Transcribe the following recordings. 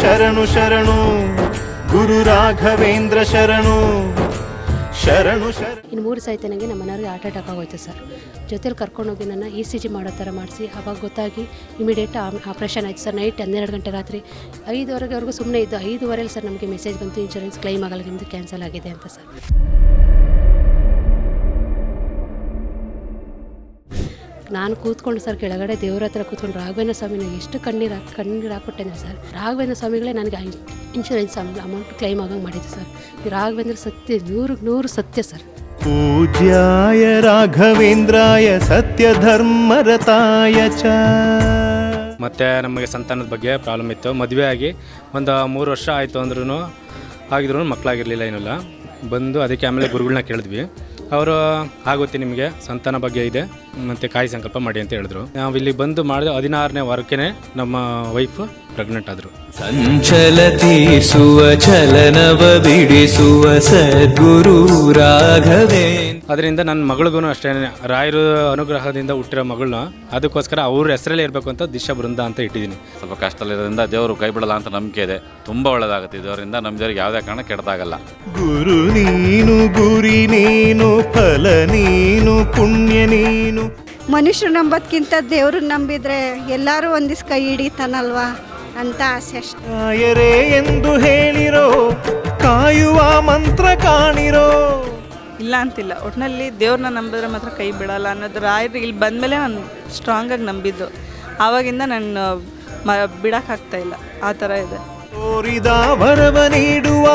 ಶರಣು ಶರಣು. ಗುರು ರಾಘವೇಂದ್ರ ಶರಣು. ಶರಣು ಶರಣು ಇನ್ನು ಮೂರು ಸಾಯ್ತು ನನಗೆ ನಮ್ಮ ಮನೆಯವ್ರಿಗೆ ಹಾರ್ಟ್ ಅಟ್ಯಾಕ್ ಆಗೋಯ್ತು ಸರ್. ಜೊತೆಲಿ ಕರ್ಕೊಂಡೋಗಿ ನನ್ನ ಇ ಸಿ ಜಿ ಮಾಡೋ ಥರ ಮಾಡಿಸಿ. ಅವಾಗ ಗೊತ್ತಾಗಿ ಇಮಿಡಿಯೇಟ್ ಆಪ್ರೇಷನ್ ಆಯಿತು ಸರ್. ನೈಟ್ ಹನ್ನೆರಡು ಗಂಟೆ ರಾತ್ರಿ ಐದುವರೆಗೆವರೆಗೂ ಸುಮ್ಮನೆ ಇದ್ದು ಐದುವರೆಲಿ ಸರ್ ನಮಗೆ ಮೆಸೇಜ್ ಬಂತು ಇನ್ಶೂರೆನ್ಸ್ ಕ್ಲೈಮ್ ಆಗಲ್ಲ ನಿಮ್ಮದು ಕ್ಯಾನ್ಸಲ್ ಆಗಿದೆ ಅಂತ ಸರ್. ನಾನು ಕೂತ್ಕೊಂಡು ಸರ್ ಕೆಳಗಡೆ ದೇವ್ರ ಹತ್ರ ಕೂತ್ಕೊಂಡು ರಾಘವೇಂದ್ರ ಸ್ವಾಮಿ ಎಷ್ಟು ಕಣ್ಣೀರು ಹಾಕಿ ಸರ್. ರಾಘವೇಂದ್ರ ಸ್ವಾಮಿಗಳೇ ನನಗೆ ಇನ್ಶೂರೆನ್ಸ್ ಅಮೌಂಟ್ ಕ್ಲೈಮ್ ಆಗಂಗೆ ಮಾಡಿದ್ದೆ ಸರ್. ರಾಘವೇಂದ್ರ ಸತ್ಯ ನೂರು ನೂರು ಸತ್ಯ ಸರ್. ಪೂಜ್ಯಾಯ ರಾಘವೇಂದ್ರಾಯ ಸತ್ಯ ಧರ್ಮರತಾಯ ಚ. ಮತ್ತು ನಮಗೆ ಸಂತಾನದ ಬಗ್ಗೆ ಪ್ರಾಬ್ಲಮ್ ಇತ್ತು. ಮದುವೆ ಆಗಿ ಒಂದು ಮೂರು ವರ್ಷ ಆಯಿತು ಅಂದ್ರೂ ಆಗಿದ್ರೂ ಮಕ್ಕಳಾಗಿರಲಿಲ್ಲ ಏನಿಲ್ಲ. ಬಂದು ಅದಕ್ಕೆ ಆಮೇಲೆ ಗುರುಗಳನ್ನ ಕೇಳಿದ್ವಿ. ಅವರು ಆಗುತ್ತೆ ನಿಮಗೆ ಸಂತಾನ ಬಗ್ಗೆ ಇದೆ. ಮತ್ತು ಕಾಯಿ ಸಂಕಲ್ಪ ಮಾಡಿ ಅಂತ ಹೇಳಿದ್ರು. ನಾವು ಇಲ್ಲಿ ಬಂದು ಮಾಡಿದ ಹದಿನಾರನೇ ವಾರಕ್ಕೆ ನಮ್ಮ ವೈಫ್ ಪ್ರೆಗ್ನೆಂಟ್ ಆದರು. ಸಂಚಲ ತೀರಿಸುವ ಚಲನವ ಬಿಡಿಸುವ ಸದ್ಗುರು ರಾಘವೇ ಅದರಿಂದ ನನ್ನ ಮಗಳಿಗೂ ಅಷ್ಟೇ ರಾಯರು ಅನುಗ್ರಹದಿಂದ ಹುಟ್ಟಿರೋ ಮಗಳನ್ನ ಅದಕ್ಕೋಸ್ಕರ ಅವ್ರ ಹೆಸರಲ್ಲೇ ಇರಬೇಕು ಅಂತ ದಿಶಾ ಬೃಂದ ಅಂತ ಇಟ್ಟಿದ್ದೀನಿ. ಸ್ವಲ್ಪ ಕಷ್ಟದಲ್ಲಿರೋದ್ರಿಂದ ದೇವರು ಕೈ ಬಿಡಲ್ಲ ಅಂತ ನಂಬಿಕೆ ಇದೆ. ತುಂಬ ಒಳ್ಳೆಯದಾಗುತ್ತೆ ಇದರಿಂದ ನಮ್ಮ ದೇವರಿಗೆ ಯಾವುದೇ ಕಾರಣ ಕೆಡದಾಗಲ್ಲ ಗುರು ನೀನು ಗುರಿ ನೀನು ಫಲ ನೀನು ಪುಣ್ಯ ನೀನು. ಮನುಷ್ಯರು ನಂಬೋದ್ಕಿಂತ ದೇವ್ರನ್ನ ನಂಬಿದ್ರೆ ಎಲ್ಲರೂ ಒಂದಿಸ್ ಕೈ ಹಿಡಿತಾನಲ್ವಾ ಅಂತ ಆಸೆ ಅಷ್ಟೆ. ಎಂದು ಹೇಳಿರೋ ಕಾಯುವ ಮಂತ್ರ ಕಾಣಿರೋ. ಇಲ್ಲ ಅಂತಿಲ್ಲ. ಒಟ್ಟಿನಲ್ಲಿ ದೇವ್ರನ್ನ ನಂಬಿದ್ರೆ ಮಾತ್ರ ಕೈ ಬಿಡಲ್ಲ ಅನ್ನೋದು ರಾಯರು ಇಲ್ಲಿ ಬಂದಮೇಲೆ ನಾನು ಸ್ಟ್ರಾಂಗಾಗಿ ನಂಬಿದ್ದು. ಆವಾಗಿಂದ ನಾನು ಮ ಬಿಡೋಕ್ಕಾಗ್ತಾ ಇಲ್ಲ. ಆ ಥರ ಇದೆ. ತೋರಿದ ವರವ ನೀಡುವ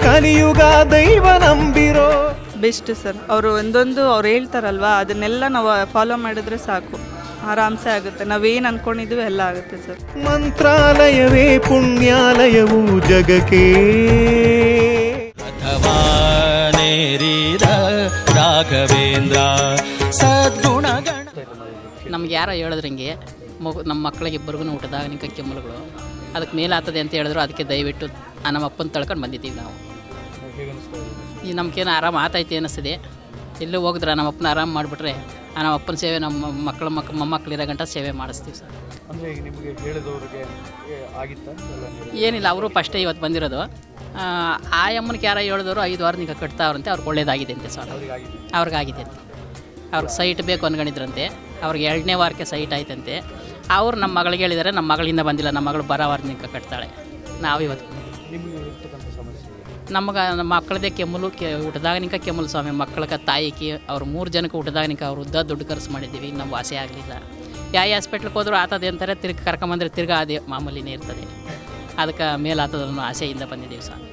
ಕಲಿಯುಗ ದೈವ ನಂಬಿರೋ. Best sir. ಅವರು ಒಂದೊಂದು ಅವ್ರು ಹೇಳ್ತಾರಲ್ವಾ ಅದನ್ನೆಲ್ಲ ನಾವು ಫಾಲೋ ಮಾಡಿದ್ರೆ ಸಾಕು. ಆರಾಮ್ಸೆ ಆಗುತ್ತೆ. ನಾವೇನು ಅನ್ಕೊಂಡಿದ್ವಿ ಎಲ್ಲ ಆಗುತ್ತೆ ಸರ್. ಮಂತ್ರಾಲಯವೇ ಪುಣ್ಯಾಲಯವು ಜಗಕ್ಕೆ. ರಾಘವೇಂದ್ರ ಸದ್ಗುಣಗಣ ನಮ್ಗೆ ಯಾರೋ ಹೇಳಿದ್ರಂಗೆ ಮಗು ನಮ್ಮ ಮಕ್ಕಳಿಗೆ ಇಬ್ಬರಿಗೂ ಊಟದಾಗ ನಿಂಕ ಕೆಮ್ಮಲುಗಳು ಅದಕ್ಕೆ ಮೇಲಾಗ್ತದೆ ಅಂತ ಹೇಳಿದ್ರು ಅದಕ್ಕೆ ದಯವಿಟ್ಟು ನಮ್ಮ ಅಪ್ಪನ ತಳ್ಕೊಂಡು ಬಂದಿದ್ದೀವಿ ನಾವು. ಈ ನಮ್ಗೇನು ಆರಾಮ ಆತೈತಿ ಅನ್ನಿಸ್ತಿದೆ. ಎಲ್ಲೂ ಹೋಗಿದ್ರೆ ನಮ್ಮ ಅಪ್ಪನ ಆರಾಮ ಮಾಡಿಬಿಟ್ರೆ ನಮ್ಮ ಅಪ್ಪನ ಸೇವೆ ನಮ್ಮ ಮಕ್ಕಳ ಮಕ್ ಮೊಮ್ಮಕ್ಕಳಿರೋ ಗಂಟ ಸೇವೆ ಮಾಡಿಸ್ತೀವಿ ಸರ್. ಏನಿಲ್ಲ ಅವರು ಫಸ್ಟೇ ಇವತ್ತು ಬಂದಿರೋದು. ಆ, ಅಮ್ಮನಿಗೆ ಯಾರೋ ಹೇಳಿದವರು ಐದು ವಾರ ನಿಮಗೆ ಕಟ್ತಾವ್ರಂತೆ ಅವ್ರಿಗೆ ಒಳ್ಳೇದಾಗಿದೆ ಅಂತೆ ಸರ್. ಅವ್ರಿಗಾಗಿದೆ ಅಂತೆ. ಅವ್ರಿಗೆ ಸೈಟ್ ಬೇಕು ಅನ್ಕೊಂಡಿದ್ರಂತೆ. ಅವ್ರಿಗೆ ಎರಡನೇ ವಾರಕ್ಕೆ ಸೈಟ್ ಆಯ್ತಂತೆ. ಅವ್ರು ನಮ್ಮ ಮಗಳಿಗೆ ಹೇಳಿದರೆ ನಮ್ಮ ಮಗಳಿಂದ ಬಂದಿಲ್ಲ ನಮ್ಮ ಮಗಳು ಬರೋ ವಾರ ನಿಂಕ ಕಟ್ತಾಳೆ. ನಾವು ಇವತ್ತು ನಮಗೆ ನಮ್ಮ ಮಕ್ಕಳದೇ ಕೆಮ್ಮಲು ಕೆ ಹುಟ್ಟದಾಗನಿಕ ನಿಂಕ ಕೆಮ್ಮಲು ಸ್ವಾಮಿ ಮಕ್ಕಳಕ್ಕೆ ತಾಯಿಗೆ ಅವ್ರು ಮೂರು ಜನಕ್ಕೆ ಹುಟ್ಟದಾಗನಿಕ ನಿಂಕ ಅವ್ರು ಉದ್ದ ದುಡ್ಡು ಖರ್ಚು ಮಾಡಿದ್ದೀವಿ ನಮ್ಮ ವಾಸಿ ಆಗಲಿಲ್ಲ. ಯಾವ ಹಾಸ್ಪಿಟ್ಲಿಗೆ ಹೋದರೂ ಆತದೆ ಅಂತಾರೆ ತಿರ್ಗಿ ಕರ್ಕೊಂಬಂದ್ರೆ ತಿರ್ಗಿ ಅದೇ ಮಾಮೂಲಿನೇ ಇರ್ತದೆ ಅದಕ್ಕೆ ಮೇಲೆ ಆತದ ಅನ್ನೋ ಆಸೆಯಿಂದ ಬಂದಿದ್ದೀವಿ ಸ್ವಾಮಿ.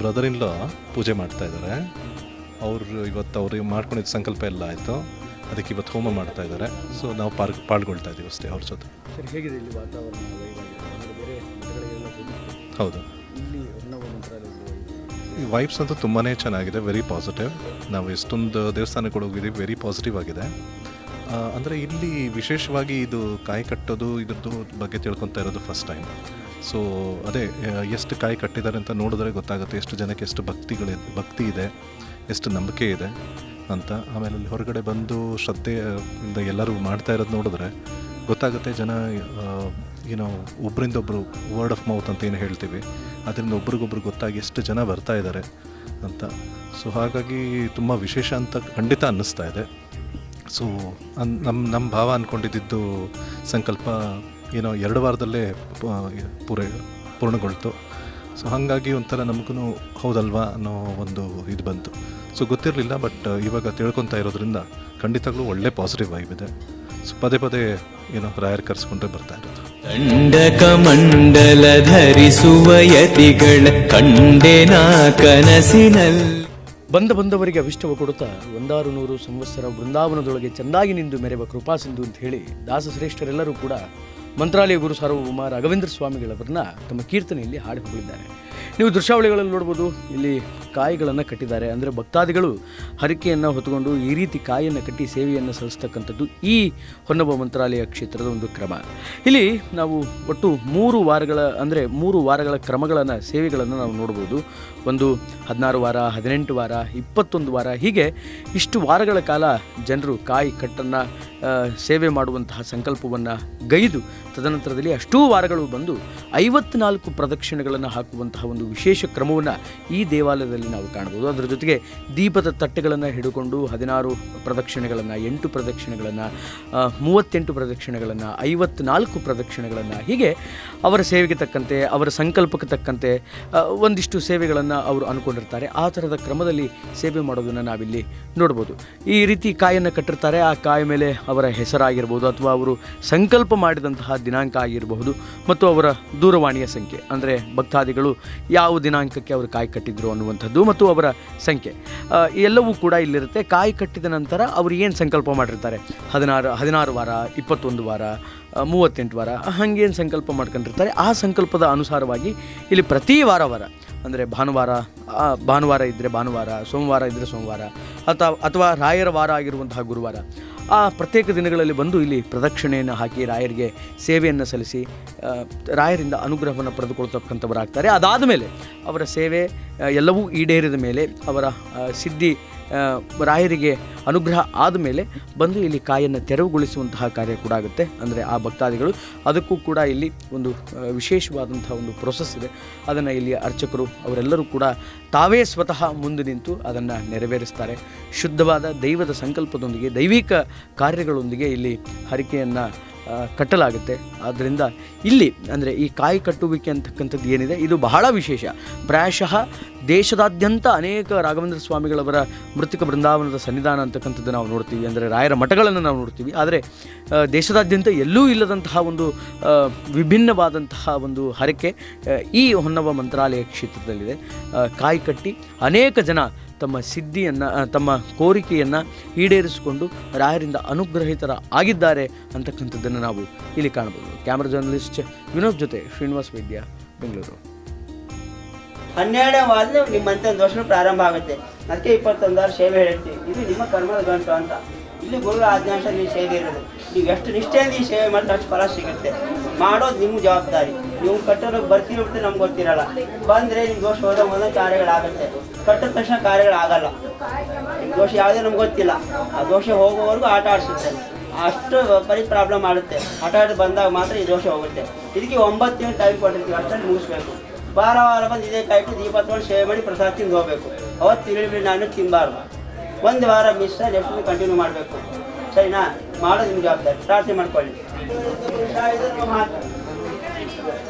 ಬ್ರದರ್ ಇನ್ ಲಾ ಪೂಜೆ ಮಾಡ್ತಾ ಇದ್ದಾರೆ ಅವರು ಇವತ್ತು ಅವ್ರಿಗೆ ಮಾಡ್ಕೊಂಡಿದ್ದ ಸಂಕಲ್ಪ ಎಲ್ಲ ಆಯಿತು. ಅದಕ್ಕೆ ಇವತ್ತು ಹೋಮ ಮಾಡ್ತಾ ಇದ್ದಾರೆ. ಸೊ ನಾವು ಪಾಲ್ ಪಾಲ್ಗೊಳ್ತಾ ಇದ್ದೀವಿ ಅಷ್ಟೇ ಅವ್ರ ಜೊತೆ. ಹೌದು. ಈ ವೈಬ್ಸ್ ಅಂತೂ ತುಂಬಾ ಚೆನ್ನಾಗಿದೆ ವೆರಿ ಪಾಸಿಟಿವ್ ನಾವು ಎಷ್ಟೊಂದು ದೇವಸ್ಥಾನಕ್ಕೆ ಹೋಗಿದ್ದೀವಿ ವೆರಿ ಪಾಸಿಟಿವ್ ಆಗಿದೆ. ಅಂದರೆ ಇಲ್ಲಿ ವಿಶೇಷವಾಗಿ ಇದು ಕಾಯಿ ಕಟ್ಟೋದು ಇದ್ರದ್ದು ಬಗ್ಗೆ ತಿಳ್ಕೊತಾ ಇರೋದು ಫಸ್ಟ್ ಟೈಮ್ ಸೊ ಅದೇ ಎಷ್ಟು ಕಾಯಿ ಕಟ್ಟಿದ್ದಾರೆ ಅಂತ ನೋಡಿದ್ರೆ ಗೊತ್ತಾಗುತ್ತೆ ಎಷ್ಟು ಜನಕ್ಕೆ ಎಷ್ಟು ಭಕ್ತಿಗಳಿದೆ ಭಕ್ತಿ ಇದೆ ಎಷ್ಟು ನಂಬಿಕೆ ಇದೆ. ಅಂತ ಆಮೇಲೆ ಅಲ್ಲಿ ಹೊರಗಡೆ ಬಂದು ಶ್ರದ್ಧೆಯಿಂದ ಎಲ್ಲರೂ ಮಾಡ್ತಾ ಇರೋದು ನೋಡಿದ್ರೆ ಗೊತ್ತಾಗುತ್ತೆ ಜನ ಏನೋ ಒಬ್ಬರಿಂದ ಒಬ್ಬರು ವರ್ಡ್ ಆಫ್ ಮೌತ್ ಅಂತ ಏನು ಹೇಳ್ತೀವಿ. ಅದರಿಂದ ಒಬ್ರಿಗೊಬ್ರು ಗೊತ್ತಾಗಿ ಎಷ್ಟು ಜನ ಬರ್ತಾ ಇದ್ದಾರೆ ಅಂತ. ಸೊ ಹಾಗಾಗಿ ತುಂಬ ವಿಶೇಷ ಅಂತ ಖಂಡಿತ ಅನ್ನಿಸ್ತಾ ಇದೆ. ಸೊ ಅನ್ ನಮ್ಮ ನಮ್ಮ ಭಾವ ಅಂದ್ಕೊಂಡಿದ್ದು ಸಂಕಲ್ಪ ಏನೋ ಎರಡು ವಾರದಲ್ಲೇ ಪೂರೈ, ಪೂರ್ಣಗೊಳ್ತು. ಸೊ ಹಾಗಾಗಿ ಒಂಥರ ನಮಗೂ ಹೌದಲ್ವಾ ಅನ್ನೋ ಒಂದು ಇದು ಬಂತು. ಸೊ ಗೊತ್ತಿರಲಿಲ್ಲ ಬಟ್ ಇವಾಗ ತಿಳ್ಕೊತಾ ಇರೋದ್ರಿಂದ ಖಂಡಿತಗಳು ಒಳ್ಳೆ ಪಾಸಿಟಿವ್ ವೈಬ್ ಇದೆ. ಸೊ ಪದೇ ಪದೇ ಏನೋ ರಾಯರ್ ಕರೆಸ್ಕೊಂಡ್ರೆ ಬರ್ತಾ ಇರೋದು. ದಂಡಕ ಮಂಡಲ ಧರಿಸುವ ಯತಿಗಳ ಕಂಡೆನ ಕನಸಿನಲ್ಲಿ ಬಂದ ಬಂದವರಿಗೆ ಅವಿಷ್ಟವ ಕೊಡುತ್ತಾ ಒಂದಾರು ನೂರು ಸಂವತ್ಸರ ಬೃಂದಾವನದೊಳಗೆ ಚೆಂದಾಗಿ ನಿಂದು ಮೆರೆವ ಕೃಪಾಸಿಂಧು ಅಂತ ಹೇಳಿ ದಾಸಶ್ರೇಷ್ಠರೆಲ್ಲರೂ ಕೂಡ ಮಂತ್ರಾಲಯ ಗುರು ಸಾರ್ವಭೌಮ ರಾಘವೇಂದ್ರ ಸ್ವಾಮಿಗಳವರನ್ನ ತಮ್ಮ ಕೀರ್ತನೆಯಲ್ಲಿ ಹಾಡಿ ನೀವು ದೃಶ್ಯಾವಳಿಗಳಲ್ಲಿ ನೋಡ್ಬೋದು, ಇಲ್ಲಿ ಕಾಯಿಗಳನ್ನು ಕಟ್ಟಿದ್ದಾರೆ. ಅಂದರೆ ಭಕ್ತಾದಿಗಳು ಹರಕೆಯನ್ನು ಹೊತ್ತುಕೊಂಡು ಈ ರೀತಿ ಕಾಯಿಯನ್ನು ಕಟ್ಟಿ ಸೇವೆಯನ್ನು ಸಲ್ಲಿಸ್ತಕ್ಕಂಥದ್ದು ಈ ಹೊನ್ನಬ ಮಂತ್ರಾಲಯ ಕ್ಷೇತ್ರದ ಒಂದು ಕ್ರಮ. ಇಲ್ಲಿ ನಾವು ಒಟ್ಟು ಮೂರು ವಾರಗಳ, ಅಂದರೆ ಮೂರು ವಾರಗಳ ಕ್ರಮಗಳನ್ನು, ಸೇವೆಗಳನ್ನು ನಾವು ನೋಡ್ಬೋದು. ಒಂದು ಹದಿನಾರು ವಾರ, ಹದಿನೆಂಟು ವಾರ, ಇಪ್ಪತ್ತೊಂದು ವಾರ, ಹೀಗೆ ಇಷ್ಟು ವಾರಗಳ ಕಾಲ ಜನರು ಕಾಯಿ ಕಟ್ಟನ್ನು ಸೇವೆ ಮಾಡುವಂತಹ ಸಂಕಲ್ಪವನ್ನು ಗೈದು ತದನಂತರದಲ್ಲಿ ಅಷ್ಟೂ ವಾರಗಳು ಬಂದು ಐವತ್ನಾಲ್ಕು ಪ್ರದಕ್ಷಿಣೆಗಳನ್ನು ಹಾಕುವಂತಹ ಒಂದು ವಿಶೇಷ ಕ್ರಮವನ್ನು ಈ ದೇವಾಲಯದಲ್ಲಿ ನಾವು ಕಾಣ್ಬೋದು ಅದರ ಜೊತೆಗೆ ದೀಪದ ತಟ್ಟೆಗಳನ್ನು ಹಿಡಿಕೊಂಡು ಹದಿನಾರು ಪ್ರದಕ್ಷಿಣೆಗಳನ್ನು, ಎಂಟು ಪ್ರದಕ್ಷಿಣೆಗಳನ್ನು ಮೂವತ್ತೆಂಟು ಪ್ರದಕ್ಷಿಣೆಗಳನ್ನು, ಐವತ್ನಾಲ್ಕು ಪ್ರದಕ್ಷಿಣೆಗಳನ್ನು, ಹೀಗೆ ಅವರ ಸೇವೆಗೆ ತಕ್ಕಂತೆ, ಅವರ ಸಂಕಲ್ಪಕ್ಕೆ ತಕ್ಕಂತೆ ಒಂದಿಷ್ಟು ಸೇವೆಗಳನ್ನು ಅವರು ಅಂದ್ಕೊಂಡಿರ್ತಾರೆ ಆ ಥರದ ಕ್ರಮದಲ್ಲಿ ಸೇವೆ ಮಾಡೋದನ್ನು ನಾವಿಲ್ಲಿ ನೋಡ್ಬೋದು. ಈ ರೀತಿ ಕಾಯನ್ನು ಕಟ್ಟಿರ್ತಾರೆ. ಆ ಕಾಯ ಮೇಲೆ ಅವರ ಹೆಸರಾಗಿರ್ಬೋದು ಅಥವಾ ಅವರು ಸಂಕಲ್ಪ ಮಾಡಿದಂತಹ ದಿನಾಂಕ ಆಗಿರಬಹುದು ಮತ್ತು ಅವರ ದೂರವಾಣಿಯ ಸಂಖ್ಯೆ, ಅಂದರೆ ಭಕ್ತಾದಿಗಳು ಯಾವ ದಿನಾಂಕಕ್ಕೆ ಅವರು ಕಾಯಿ ಕಟ್ಟಿದ್ರು ಅನ್ನುವಂಥದ್ದು ಮತ್ತು ಅವರ ಸಂಖ್ಯೆ. ಎಲ್ಲವೂ ಕೂಡ ಇಲ್ಲಿರುತ್ತೆ. ಕಾಯಿ ಕಟ್ಟಿದ ನಂತರ ಅವರು ಏನು ಸಂಕಲ್ಪ ಮಾಡಿರ್ತಾರೆ? ಹದಿನಾರು ಹದಿನಾರು ವಾರ, ಇಪ್ಪತ್ತೊಂದು ವಾರ ಮೂವತ್ತೆಂಟು ವಾರ, ಹಾಗೇನು ಸಂಕಲ್ಪ ಮಾಡ್ಕೊಂಡಿರ್ತಾರೆ? ಆ ಸಂಕಲ್ಪದ ಅನುಸಾರವಾಗಿ ಇಲ್ಲಿ ಪ್ರತಿ ವಾರ ವಾರ, ಅಂದರೆ ಭಾನುವಾರ ಭಾನುವಾರ ಇದ್ದರೆ ಭಾನುವಾರ, ಸೋಮವಾರ ಇದ್ದರೆ ಸೋಮವಾರ, ಅಥವಾ ಅಥವಾ ರಾಯರ ವಾರ ಆಗಿರುವಂತಹ ಗುರುವಾರ ಆ ಪ್ರತ್ಯೇಕ ದಿನಗಳಲ್ಲಿ ಬಂದು ಇಲ್ಲಿ ಪ್ರದಕ್ಷಿಣೆಯನ್ನು ಹಾಕಿ ರಾಯರಿಗೆ ಸೇವೆಯನ್ನು ಸಲ್ಲಿಸಿ ರಾಯರಿಂದ ಅನುಗ್ರಹವನ್ನು ಪಡೆದುಕೊಳ್ತಕ್ಕಂಥವರಾಗ್ತಾರೆ ಅದಾದ ಮೇಲೆ ಅವರ ಸೇವೆ ಎಲ್ಲವೂ ಈಡೇರಿದ ಮೇಲೆ ಅವರ ಸಿದ್ಧಿ ರಾಯರಿಗೆ ಅನುಗ್ರಹ ಆದಮೇಲೆ ಬಂದು ಇಲ್ಲಿ ಕಾಯನ್ನು ತೆರವುಗೊಳಿಸುವಂತಹ ಕಾರ್ಯ ಕೂಡ ಆಗುತ್ತೆ. ಅಂದರೆ ಆ ಭಕ್ತಾದಿಗಳು ಅದಕ್ಕೂ ಕೂಡ ಇಲ್ಲಿ ಒಂದು ವಿಶೇಷವಾದಂತಹ ಒಂದು ಪ್ರೊಸೆಸ್ ಇದೆ. ಅದನ್ನು ಇಲ್ಲಿ ಅರ್ಚಕರು ಅವರೆಲ್ಲರೂ ಕೂಡ ತಾವೇ ಸ್ವತಃ ಮುಂದೆ ನಿಂತು ಅದನ್ನು ನೆರವೇರಿಸ್ತಾರೆ. ಶುದ್ಧವಾದ ದೈವದ ಸಂಕಲ್ಪದೊಂದಿಗೆ, ದೈವಿಕ ಕಾರ್ಯಗಳೊಂದಿಗೆ ಇಲ್ಲಿ ಹರಿಕೆಯನ್ನು ಕಟ್ಟಲಾಗುತ್ತೆ. ಆದ್ದರಿಂದ ಇಲ್ಲಿ ಅಂದರೆ ಈ ಕಾಯಿ ಕಟ್ಟುವಿಕೆ ಅಂತಕ್ಕಂಥದ್ದು ಏನಿದೆ, ಇದು ಬಹಳ ವಿಶೇಷ. ಪ್ರಾಯಶಃ ದೇಶದಾದ್ಯಂತ ಅನೇಕ ರಾಘವೇಂದ್ರ ಸ್ವಾಮಿಗಳವರ ಮೃತಿಕ ಬೃಂದಾವನದ ಸನ್ನಿಧಾನ ಅಂತಕ್ಕಂಥದ್ದು ನಾವು ನೋಡ್ತೀವಿ. ಅಂದರೆ ರಾಯರ ಮಠಗಳನ್ನು ನಾವು ನೋಡ್ತೀವಿ. ಆದರೆ ದೇಶದಾದ್ಯಂತ ಎಲ್ಲೂ ಇಲ್ಲದಂತಹ ಒಂದು ವಿಭಿನ್ನವಾದಂತಹ ಒಂದು ಹರಕೆ ಈ ಹೊನ್ನವ ಮಂತ್ರಾಲಯ ಕ್ಷೇತ್ರದಲ್ಲಿದೆ. ಕಾಯಿ ಕಟ್ಟಿ ಅನೇಕ ಜನ ತಮ್ಮ ಸಿದ್ಧಿಯನ್ನು ತಮ್ಮ ಕೋರಿಕೆಯನ್ನು ಈಡೇರಿಸಿಕೊಂಡು ರಾಯರಿಂದ ಅನುಗ್ರಹಿತರ ಆಗಿದ್ದಾರೆ ಅಂತಕ್ಕಂಥದ್ದನ್ನು ನಾವು ಇಲ್ಲಿ ಕಾಣಬಹುದು. ಕ್ಯಾಮ್ರಾ ಜರ್ನಲಿಸ್ಟ್ ವಿನೋದ್ ಜೊತೆ ಶ್ರೀನಿವಾಸ್ ವೈದ್ಯ, ಬೆಂಗಳೂರು. ಹನ್ನೆರಡನೇ ವಾರದಲ್ಲಿ ನಿಮ್ಮಂತೆ ದೋಷಗಳು ಪ್ರಾರಂಭ ಆಗುತ್ತೆ. ಅದಕ್ಕೆ ಇಪ್ಪತ್ತೊಂದಾರು ಸೇವೆ ಹೇಳ್ತೀವಿ. ಇದು ನಿಮ್ಮ ಕರ್ಮದ ಗಂಟು ಅಂತ. ಇಲ್ಲಿ ಗುರುಗಳ ಆಜ್ಞಾಂಶ ನೀವು ಸೇವೆ ಇರೋದು. ನೀವು ಎಷ್ಟು ನಿಷ್ಠೆಯಿಂದ ಈ ಸೇವೆ ಮಾಡಿದ್ರೆ ಅಷ್ಟು ಫಲ ಸಿಗುತ್ತೆ. ಮಾಡೋದು ನಿಮ್ಮ ಜವಾಬ್ದಾರಿ. ನೀವು ಕಟ್ಟೋದಕ್ಕೆ ಬರ್ತೀವಿ ಬಿಟ್ಟು ನಮ್ಗೆ ಗೊತ್ತಿರಲ್ಲ. ಬಂದರೆ ನಿಮ್ಮ ದೋಷ ಹೋದ ಮೊದಲ ಕಾರ್ಯಗಳಾಗುತ್ತೆ. ಕಟ್ಟಿದ ತಕ್ಷಣ ಕಾರ್ಯಗಳಾಗಲ್ಲ ದೋಷ ಯಾವುದೇ ನಮ್ಗೆ ಗೊತ್ತಿಲ್ಲ. ಆ ದೋಷ ಹೋಗುವವರೆಗೂ ಆಟ ಆಡಿಸುತ್ತೆ. ಅಷ್ಟು ಬರೀ ಪ್ರಾಬ್ಲಮ್ ಆಗುತ್ತೆ. ಆಟ ಆಡಿ ಬಂದಾಗ ಮಾತ್ರ ಈ ದೋಷ ಹೋಗುತ್ತೆ. ಇದಕ್ಕೆ ಒಂಬತ್ತು ತಿಂಗಳು ಟೈಮ್ ಕೊಟ್ಟಿರ್ತೀವಿ. ಅಷ್ಟರಲ್ಲಿ ಮುಗಿಸ್ಬೇಕು. ವಾರ ವಾರ ಬಂದು ಇದೇ ಕಾಯಿಟ್ಟು ದೀಪ ತೊಗೊಂಡು ಸೇವೆ ಮಾಡಿ ಪ್ರಸಾದ ತಿಂದು ಹೋಗಬೇಕು. ಅವತ್ತು ತಿಳಿ ನಾನು ತಿನ್ನಬಾರ್ದು ಒಂದು ವಾರ ಮಿಸ್ ನೆಕ್ಸ್ಟ್ ಕಂಟಿನ್ಯೂ ಮಾಡಬೇಕು. ಸರಿನಾ? ಮಾಡೋದು ನಿಮ್ಗೆ ಜವಾಬ್ದಾರಿ. ಪ್ರಾರ್ಥನೆ ಮಾಡ್ಕೊಳ್ಳಿ.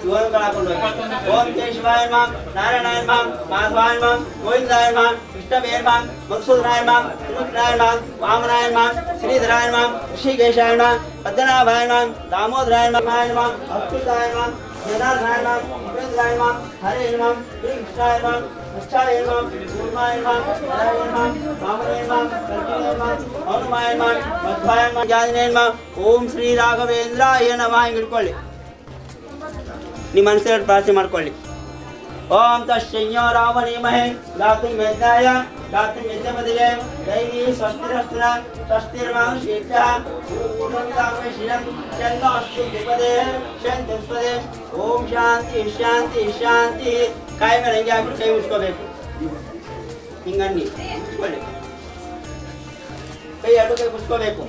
ಶಿವಗಳು ಹಾಕೊಂಡು ಹೋಗಿ ಓಂ ಕೇಶವಾಯ ಮಾಂ ನಾರಾಯಣಾಯ ಮಾಂ ಮಾಧವಾಯ ಮಾಂ ಗೋವಿಂದಾಯ ಮಾಂ ಕೃಷ್ಣವೇಯ ಮಾಂ ಮಧುಸೂದನಾಯ ಮಾಂ ತ್ರಿವಿಕ್ರಾಯ ಮಾಂ ವಾಮನಾಯ ಮಾಂ ಶ್ರೀಧರಾಯ ಮಾಂ ಋಷಿಕೇಶಾಯ ಮಾಂ ಪದ್ಮನಾಭಾಯ ಮಾಂ ದಾಮೋದರಾಯ ಮಾಂ ಮಾಂ ಅಚ್ಯುತಾಯ ಮಾಂ ಜನಾರ್ದನಾಯ ಮಾಂ ಉಪೇಂದ್ರಾಯ ಮಾಂ ಹರೇ ಮಾಂ ಶ್ರೀಕೃಷ್ಣಾಯ ಮಾಂ ಕೃಷ್ಣಾಯ ಮಾಂ ಕೂರ್ಮಾಯ ಮಾಂ ಹರಾಯ ಮಾಂ ವಾಮನಾಯ ಮಾಂ ಕಲ್ಪಿನಾಯ ಮಾಂ ಹನುಮಾಯ ಮಾಂ ಮಧ್ವಾಯ ಮಾಂ ಜಾನಿನಾಯ ಮಾಂ ಓಂ ಶ್ರೀ ರಾಘವೇಂದ್ರಾಯ ನಮಃ ಹಿಂಗೆ ಇಟ್ಕೊಳ್ಳಿ ನಿಮ್ಮ ಮನಸ್ಸಲ್ಲಿ ಪ್ರಾರ್ಥನೆ ಮಾಡ್ಕೊಳ್ಳಿ ಓಂ ತಶ್ಚಯ್ಯೋ ರಾಮನೇಮಹೇ ಗಾತು ಮೇಧಾಯ ಗಾತು ಮೇಧಪದಯ ದೈವಿ ಸ್ವಸ್ತಿರಸ್ತ್ರ ಸ್ವಸ್ತಿರ್ಮಾಂ ಶೀರ್ಷ ಪೂರ್ಣಮಿದಾಮೇ ಶಿರಂ ಚಂದಾಸ್ತು ದ್ವಿಪದೇ ಶಂತಸ್ಪದೇ ಓಂ ಶಾಂತಿ ಶಾಂತಿ ಶಾಂತಿ ಕಾಯಿ ಮೇಲೆ ಹಿಂಗೆ ಹಾಕ್ಬಿಟ್ಟು ಕೈ ಮುಚ್ಕೋಬೇಕು ಹಿಂಗನ್ನಿ ಮುಚ್ಕೊಳ್ಳಿ ಕೈ ಎರಡು ಕೈ ಮುಚ್ಕೋಬೇಕು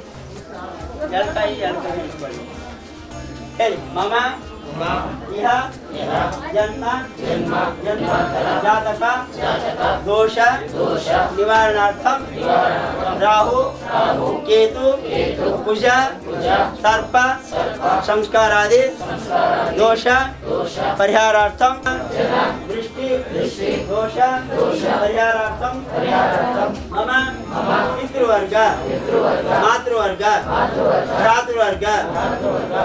ಎರಡು ಕೈ ಎರಡು ಕೈ ಮುಚ್ಕೊಳ್ಳಿ ಹೇಳಿ ಮಮ जन्म जन्म दोष राहु केतु कुज सर्प संस्कारादि दोष परिहारार्थम दृष्टि दोष परिहारार्थम ಮಮ ಪಿತೃವರ್ಗ ಮಾತೃವರ್ಗ ಭ್ರಾತೃವರ್ಗ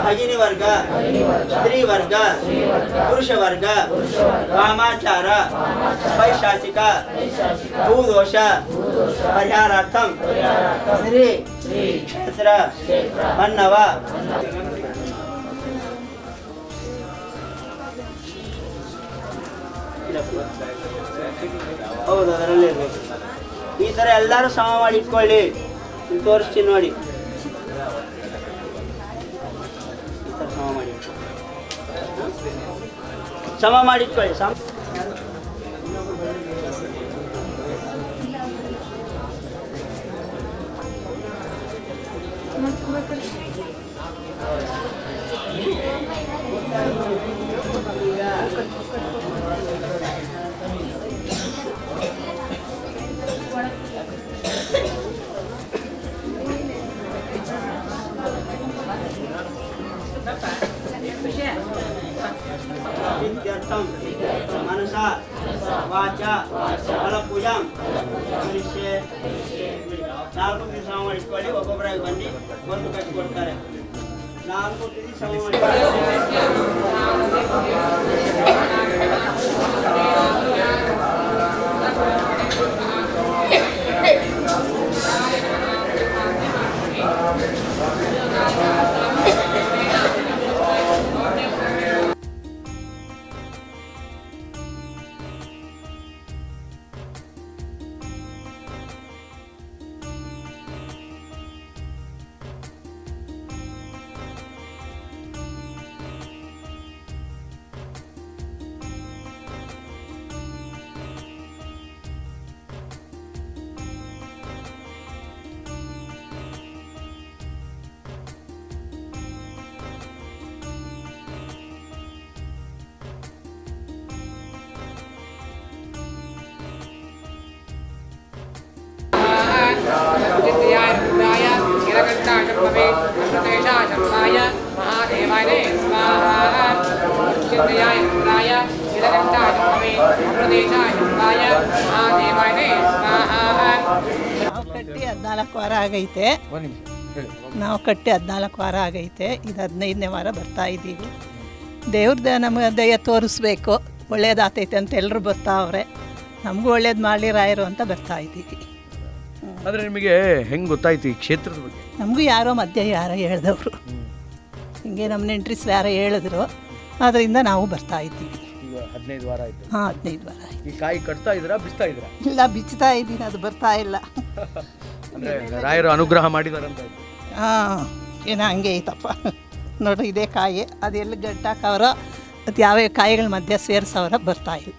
ಭಗಿನಿ ವರ್ಗ ಸ್ತ್ರೀ ವರ್ಗ ಪುರುಷ ವರ್ಗ ವಾಮಾಚಾರ ಪೈಶಾಚಿಕ ಭೂದೋಷ ಪರಿಹಾರಾರ್ಥಂ ಶ್ರೀ ಕ್ಷೇತ್ರ ಮನ್ನವ ಹೌದು ಅದರಲ್ಲೇ ಇರಬೇಕು ಈ ಥರ ಎಲ್ಲರೂ ಸಮ ಮಾಡಿ ಇಟ್ಕೊಳ್ಳಿ ಇಲ್ಲಿ ತೋರಿಸ್ತೀನಿ ನೋಡಿ ಸಮ ಮಾಡಿ. ಸಮ ಮಾಡಿ ಸಮ इत्यर्थं मनसा वाचा ಫಲಪೂಜಾಂ ಮನುಷ್ಯ ನಾಲ್ಕು ದಿವಸ ಸಮ ಮಾಡಿಟ್ಕೊಳ್ಳಿ ಒಬ್ಬೊಬ್ಬರಾಗಿ ಬನ್ನಿ ಒಂದು ಕಟ್ಟಿ ಕೊಡ್ತಾರೆ ನಾಲ್ಕು ದಿವಸ ಕಟ್ಟಿ ಹದಿನಾಲ್ಕು ವಾರ ಆಗೈತೆ. ನಾವು ಕಟ್ಟಿ ಹದಿನಾಲ್ಕು ವಾರ ಆಗೈತೆ. ಇದು ಹದಿನೈದನೇ ವಾರ ಬರ್ತಾ ಇದ್ದೀವಿ. ದೇವ್ರದ್ದು ನಮಗೆ ದಯ ತೋರಿಸ್ಬೇಕು. ಒಳ್ಳೇದಾತೈತೆ ಅಂತ ಎಲ್ಲರೂ ಬರ್ತಾವ್ರೆ. ನಮಗೂ ಒಳ್ಳೇದು ಮಾಡಲಿ ರಾಯರು ಅಂತ ಬರ್ತಾ ಇದ್ದೀವಿ. ಆದರೆ ನಿಮಗೆ ಹೆಂಗೆ ಗೊತ್ತಾಯ್ತು ಈ ಕ್ಷೇತ್ರದ ಬಗ್ಗೆ? ನಮಗೂ ಯಾರೋ ಮಧ್ಯ ಯಾರೋ ಹೇಳ್ದವರು. ಹಿಂಗೆ ನಮ್ಮ ನೆಂಟ್ರಿಸ್ ಯಾರೋ ಹೇಳಿದ್ರು. ಅದರಿಂದ ನಾವು ಬರ್ತಾ ಇದ್ದೀವಿ. ಈಗ ಹದಿನೈದು ವಾರ ಆಯಿತು. ಹಾಂ ಹದಿನೈದು ವಾರ ಆಯ್ತು. ಈ ಕಾಯಿ ಕಟ್ತಾ ಇದ್ರಾ ಬಿಚ್ತಾ ಇದ್ರಾ ಇಲ್ಲ ಬಿಚ್ತಾ ಇದ್ದೀನಿ ಅದು ಬರ್ತಾ ಇಲ್ಲ. ಅಂದರೆ ರಾಯರು ಅನುಗ್ರಹ ಮಾಡಿದಾರಂತ ಆಯ್ತು. ಹಾಂ ಏನೋ ಹಂಗೆ ಐತಪ್ಪ. ನೋಡ್ರಿ ಇದೇ ಕಾಯಿ ಅದೆಲ್ಲ ಗಟ್ಟಾಕವ್ರ ಅದು ಯಾವ ಕಾಯಿಗಳ ಮಧ್ಯೆ ಸೇರಿಸವ್ರ ಬರ್ತಾ ಇಲ್ಲ.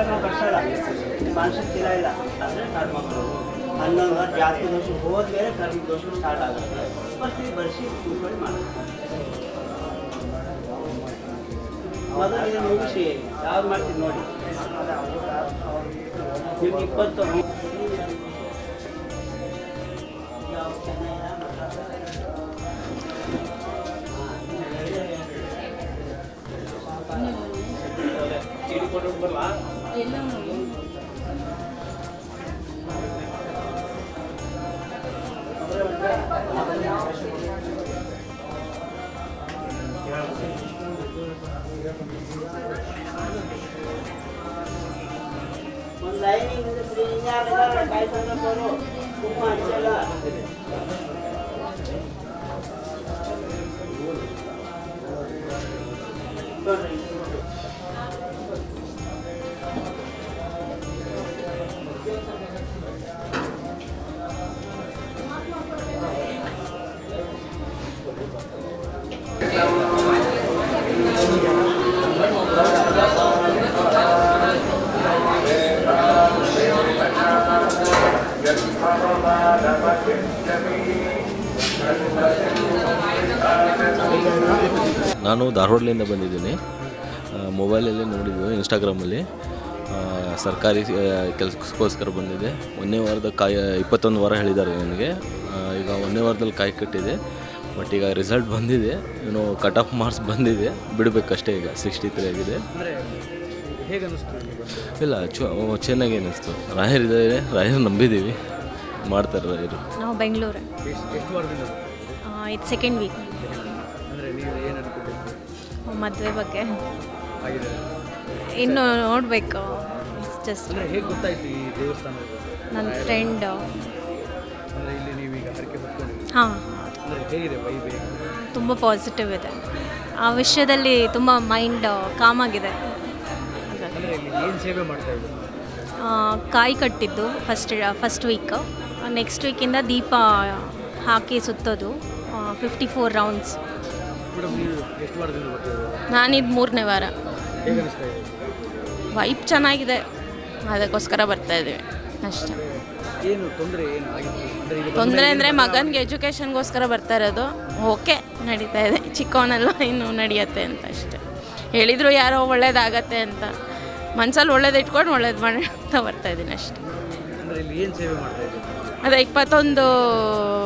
ನಾವು ಕಟ್ಸಲ್ಲ ಮನುಷ್ಯ ತಿರ ಇಲ್ಲ ಅಂದರೆ ಕರ್ಮಗಳು ಹನ್ನೊಂದು ವರ್ಷ ಜಾತಿ ದೋಷ ಹೋದ್ಮೇಲೆ ಕರ್ಮ ದೋಷ ಸ್ಟಾರ್ಟ್ ಆಗುತ್ತೆ ಬರ್ತೀವಿ ಬರ್ಸಿ ಕೂತ್ಕೊಂಡು ಮಾಡ್ತೀವಿ ಮೊದಲು ಇದನ್ನು ಮುಗಿಸಿ ಯಾವ್ದು ಮಾಡ್ತೀನಿ ನೋಡಿ. ನಿಮ್ಗೆ ಇಪ್ಪತ್ತು. ಒಂದು ನೋಡ್ರಿ ನಾನು ಧಾರವಾಡದಿಂದ ಬಂದಿದ್ದೀನಿ. ಮೊಬೈಲಲ್ಲಿ ನೋಡಿದ್ವಿ ಇನ್ಸ್ಟಾಗ್ರಾಮಲ್ಲಿ ಸರ್ಕಾರಿ ಕೆಲಸಕ್ಕೋಸ್ಕರ ಬಂದಿದೆ. ಒಂದನೇ ವಾರದ ಕಾಯಿ ಇಪ್ಪತ್ತೊಂದು ವಾರ ಹೇಳಿದ್ದಾರೆ ನನಗೆ. ಈಗ ಒಂದನೇ ವಾರದಲ್ಲಿ ಕಾಯಿ ಕಟ್ಟಿದೆ. ಬಟ್ ಈಗ ರಿಸಲ್ಟ್ ಬಂದಿದೆ. ಏನು ಕಟ್ ಆಫ್ ಮಾರ್ಕ್ಸ್ ಬಂದಿದೆ. ಬಿಡಬೇಕಷ್ಟೇ ಈಗ ಸಿಕ್ಸ್ಟಿ ತ್ರೀ ಆಗಿದೆ ಇಲ್ಲಿ ಚು ಚೆನ್ನಾಗಿ ಅನ್ನಿಸ್ತು. ರಾಯರಿದ್ದಾರೆ ರಾಯರು ನಂಬಿದ್ದೀವಿ ಮಾಡ್ತಾರೆ ರಾಯರು. ನಾವು ಬೆಂಗಳೂರು. ಇದು ಸೆಕೆಂಡ್ ವೀಕ್ ಮದುವೆ ಬಗ್ಗೆ. ಇನ್ನು ನೋಡಬೇಕು. ಜಸ್ಟ್ ನನ್ನ ಫ್ರೆಂಡ್ ಹಾಂ. ತುಂಬ ಪಾಸಿಟಿವ್ ಇದೆ. ಆ ವಿಷಯದಲ್ಲಿ ತುಂಬ ಮೈಂಡ್ ಕಾಮ್ ಆಗಿದೆ. ಕಾಯಿ ಕಟ್ಟಿದ್ದು ಫಸ್ಟ್ ಫಸ್ಟ್ ವೀಕ್ ನೆಕ್ಸ್ಟ್ ವೀಕಿಂದ ದೀಪ ಹಾಕಿ ಸುತ್ತೋದು. ಫಿಫ್ಟಿ ಫೋರ್ ರೌಂಡ್ಸ್ ನಾನಿದು ಮೂರನೇ ವಾರ. ವೈಪ್ ಚೆನ್ನಾಗಿದೆ. ಅದಕ್ಕೋಸ್ಕರ ಬರ್ತಾ ಇದ್ದೀವಿ. ಅಷ್ಟೇ. ಏನು ತೊಂದರೆ ಅಂದರೆ ಮಗನಿಗೆ ಎಜುಕೇಷನ್ಗೋಸ್ಕರ ಬರ್ತಾ ಇರೋದು. ಓಕೆ ನಡೀತಾ ಇದೆ. ಚಿಕ್ಕವನಲ್ಲ ಇನ್ನು ನಡೆಯುತ್ತೆ ಅಂತ ಅಷ್ಟೆ. ಹೇಳಿದ್ರು ಯಾರೋ ಒಳ್ಳೇದಾಗತ್ತೆ ಅಂತ. ಮನ್ಸಲ್ಲಿ ಒಳ್ಳೇದು ಇಟ್ಕೊಂಡು ಒಳ್ಳೇದು ಮಾಡಿ ಅಂತ ಬರ್ತಾ ಇದ್ದೀನಿ ಅಷ್ಟೇ. ಅದೇ ಇಪ್ಪತ್ತೊಂದು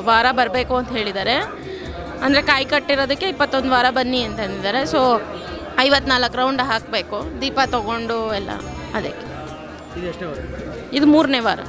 ವಾರ ಬರಬೇಕು ಅಂತ ಹೇಳಿದ್ದಾರೆ. ಅಂದರೆ ಕಾಯಿ ಕಟ್ಟಿರೋದಕ್ಕೆ ಇಪ್ಪತ್ತೊಂದು ವಾರ ಬನ್ನಿ ಅಂತಂದಿದ್ದಾರೆ ಸೊ ಐವತ್ನಾಲ್ಕು ರೌಂಡ್ ಹಾಕಬೇಕು. ದೀಪ ತಗೊಂಡು ಎಲ್ಲ ಅದಕ್ಕೆ. ಇದು ಮೂರನೇ ವಾರ.